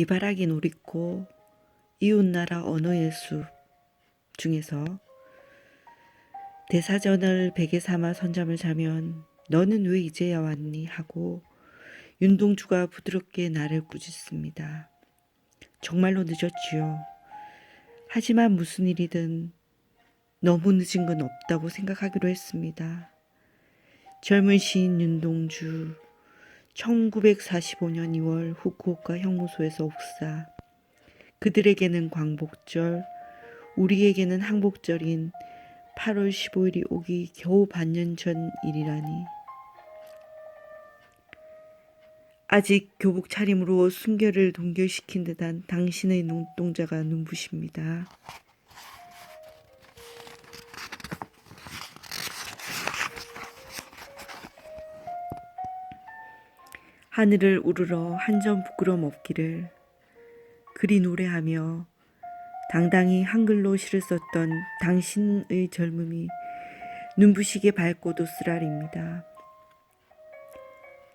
이바라기 놀이꽃, 이웃나라 언어의 숲 중에서 대사전을 베개 삼아 선잠을 자면 너는 왜 이제야 왔니 하고 윤동주가 부드럽게 나를 꾸짖습니다. 정말로 늦었지요. 하지만 무슨 일이든 너무 늦은 건 없다고 생각하기로 했습니다. 젊은 시인 윤동주 1945년 2월 후쿠오카 형무소에서 옥사 그들에게는 광복절 우리에게는 항복절인 8월 15일이 오기 겨우 반년 전 일이라니 아직 교복 차림으로 순결을 동결시킨 듯한 당신의 눈동자가 눈부십니다. 하늘을 우러러 한 점 부끄럼 없기를 그리 노래하며 당당히 한글로 시를 썼던 당신의 젊음이 눈부시게 밝고도 쓰라립니다.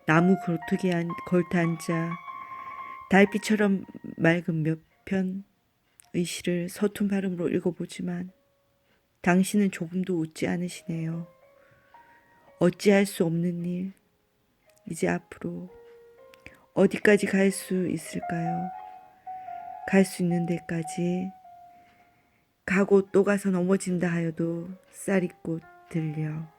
나무 걸터기에 안- 걸터 앉아 달빛처럼 맑은 몇 편의 시를 서툰 발음으로 읽어보지만 당신은 조금도 웃지 않으시네요. 어찌할 수 없는 일, 이제 앞으로 어디까지 갈 수 있을까요? 갈 수 있는 데까지 가고 또 가서 넘어진다 하여도 쌀이 꽃 들려.